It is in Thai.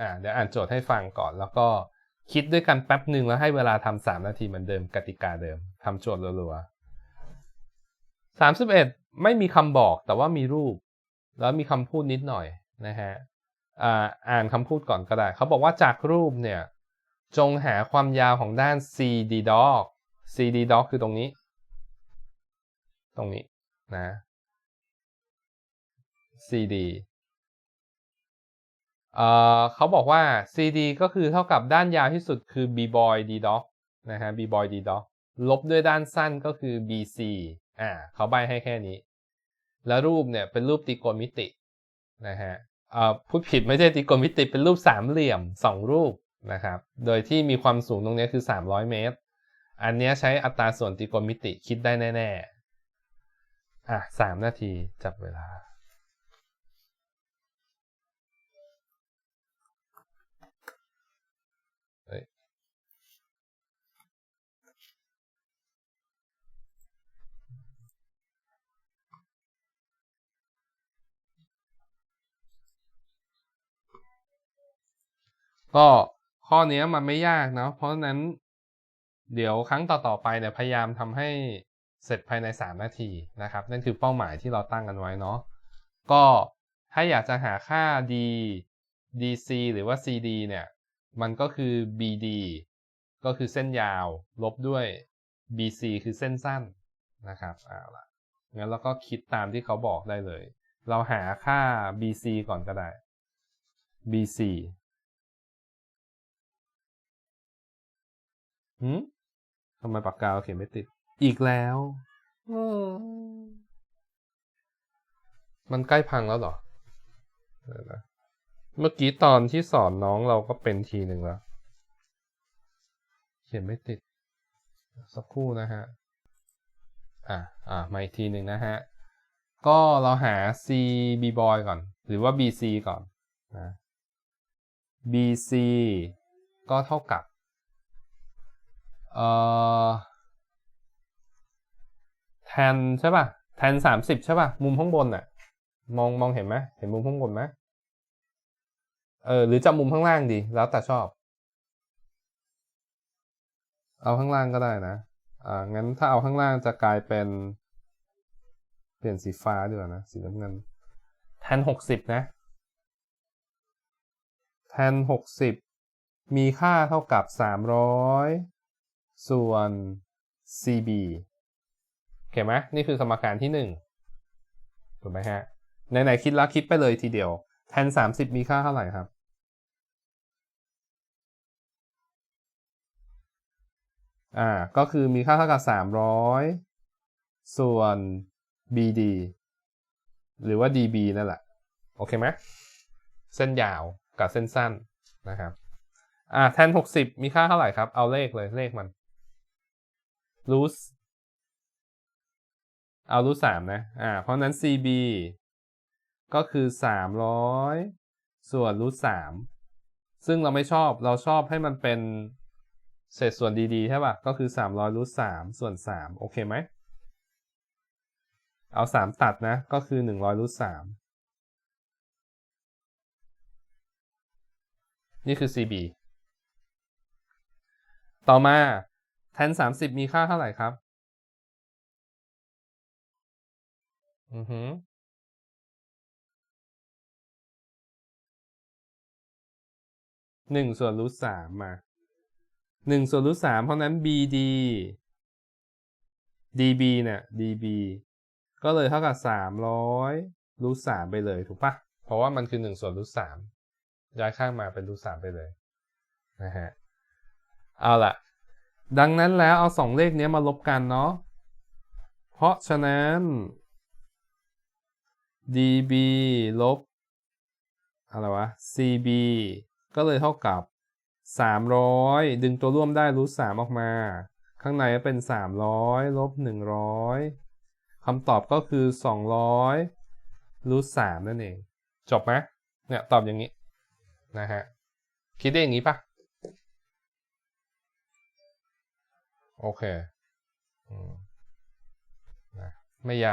อ่าเดี๋ยวอ่านโจทย์ให้ฟังก่อนแล้วก็คิดด้วยกันแป๊บหนึ่งแล้วให้เวลาทำสามนาทีเหมือนเดิมกติกาเดิมทำโจทย์รัวๆสามสิบเอ็ดไม่มีคำบอกแต่ว่ามีรูป แล้วมีคำพูดนิดหน่อยนะฮะอ่าอ่านคำพูดก่อนก็ได้ เขาบอกว่าจากรูปเนี่ย จงหาความยาวของด้าน CD dog CD dog คือตรงนี้ ตรงนี้นะ CD เขาบอกว่า CD ก็คือเท่ากับด้านยาวที่สุดคือ B boy D dog นะฮะ B boy D dog ลบด้วยด้านสั้นก็คือ BC อ่าเขาใบให้แค่นี้ แล้วรูปเนี่ยเป็นรูปตรีโกณมิตินะฮะอ่อพูดผิดไม่ใช่ตรีโกณมิติเป็นรูปสามเหลี่ยม2รูปนะครับ โดยที่มีความสูงตรงนี้คือ 300 เมตร อันนี้ใช้อัตราส่วนตรีโกณมิติคิดได้แน่ ๆ อะสามนาทีจับเวลา ก็ข้อนี้มันไม่ยากเนาะเพราะฉะนั้น เดี๋ยวครั้งต่อๆไปเนี่ยพยายามทำให้เสร็จภายใน 3 นาทีนะครับ นั่นคือเป้าหมายที่เราตั้งกันไว้เนาะก็ถ้าอยากจะหาค่า d dc หรือว่า cd เนี่ย มันก็คือ bd ก็คือเส้นยาว ลบด้วย bc คือเส้นสั้นนะครับเอาละงั้นเราก็คิดตามที่เขาบอกได้เลย เราหาค่า bc ก่อนก็ได้ bc หืมทำไมปากกาเขียนไม่ติด อีกแล้วมันใกล้พังแล้วเหรอเดี๋ยวนะเมื่อกี้ตอนที่สอนน้องเราก็เป็นทีหนึ่งแล้ว เขียนไม่ติด สักครู่นะฮะ อะอะมาอีกทีหนึ่งนะฮะ ก็เราหา C B boy ก่อน หรือว่า BC ก่อนนะ BC ก็เท่ากับ เอ่อแทนใช่ป่ะแทนสามสิบใช่ป่ะ มุมข้างบนน่ะมองมองเห็นไหมเห็นมุมข้างบนไหมเออหรือจะมุมข้างล่างดี แล้วแต่ชอบ เอาข้างล่างก็ได้นะ อ่างั้นถ้าเอาข้างล่างจะกลายเป็น เปลี่ยนสีฟ้าดีกว่านะสีน้ำเงินแทนหกสิบนะแทนหกสิบมีค่าเท่ากับสามร้อย ส่วน CB เห็นไหมนี่คือสมการที่หนึ่งถูกไหมฮะไหนๆคิดแล้วคิดไปเลยทีเดียวแทน30 มีค่าเท่าไหร่ครับอ่าก็คือมีค่าเท่ากับ 300 ส่วน BD หรือว่า DB นั่นแหละ โอเคไหมเส้นยาวกับเส้นสั้นนะครับอ่าแทน 60 มีค่าเท่าไหร่ครับ เอาเลขเลยเลขมัน รูทเอารูทสามนะ อ่า เพราะนั้น CB ก็คือ 300 ส่วนรูทสามซึ่งเราไม่ชอบเราชอบให้มันเป็นเศษส่วนดีๆใช่ป่ะ ก็คือ 300รูทสามส่วน 3 โอเคไหม เอา 3 ตัดนะ ก็คือ 100รูทสามนี่คือ CB ต่อมา แทน30มีค่าเท่าไหร่ครับ อือฮึหนึ่งส่วนรูทสามมาหนึ่งส่วนรูทสามเพราะนั้น BD DB เนี่ย DB ก็เลยเท่ากับสามร้อยรูทสามไปเลยถูกปะเพราะว่ามันคือหนึ่งส่วนรูทสามย้ายข้างมาเป็นรูทสามไปเลยนะฮะเอาล่ะ ดังนั้นแล้วเอาสองเลขนี้มาลบกันเนาะ เพราะฉะนั้น db ลบอะไรวะ cb ก็เลยเท่ากับ 300 ดึงตัวร่วมได้รูท3ออกมา ข้างในเป็น 300ลบ100คำตอบก็คือ 200รูท3นั่นเอง จบไหมเนี่ย ตอบอย่างนี้ นะฮะ คิดได้อย่างนี้ปะ โอเค อืมนะไม่ยาก